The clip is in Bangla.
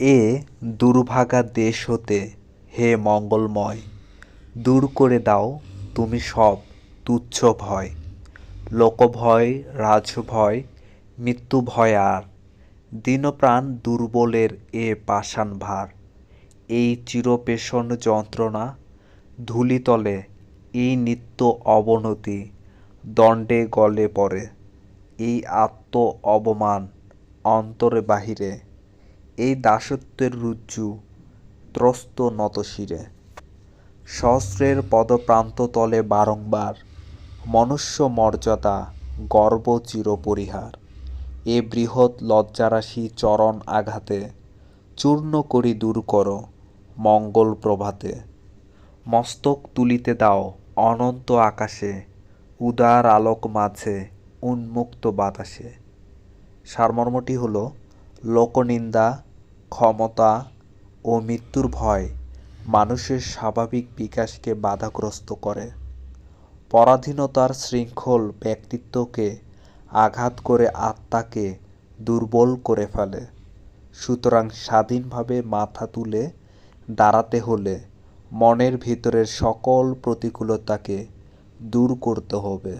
এ দুর্ভাগা দেশ হতে হে মঙ্গলময়, দূর করে দাও তুমি সব তুচ্ছ ভয়। লোকভয়, রাজভয় মৃত্যু ভয় আর। দীনপ্রাণ দুর্বলের এ পাষাণ ভার। এই চিরপেষণ যন্ত্রণা ধূলিতলে, এই নিত্য অবনতি দণ্ডে গলে পড়ে। এই আত্ম অবমান অন্তরে বাহিরে এই দাসত্বের রুজ্জু ত্রস্ত নতশিরে সহস্রের পদপ্রান্ততলে বারংবার মনুষ্য মর্যাদা গর্ব চিরপরিহার। এ বৃহৎ লজ্জারাশি চরণ আঘাতে, চূর্ণ করি দূর করো মঙ্গল প্রভাতে। মস্তক তুলিতে দাও অনন্ত আকাশে, উদার আলোক মাঝে উন্মুক্ত বাতাসে। সারমর্মটি হল, লোকনিন্দা ক্ষমতা ও মৃত্যুর ভয় মানুষের স্বাভাবিক বিকাশকে বাধাগ্রস্ত করে। পরাধীনতার শৃঙ্খল ব্যক্তিত্বকে আঘাত করে আত্মাকে দুর্বল করে ফেলে। সুতরাং স্বাধীনভাবে মাথা তুলে দাঁড়াতে হলে মনের ভিতরের সকল প্রতিকূলতাকে দূর করতে হবে।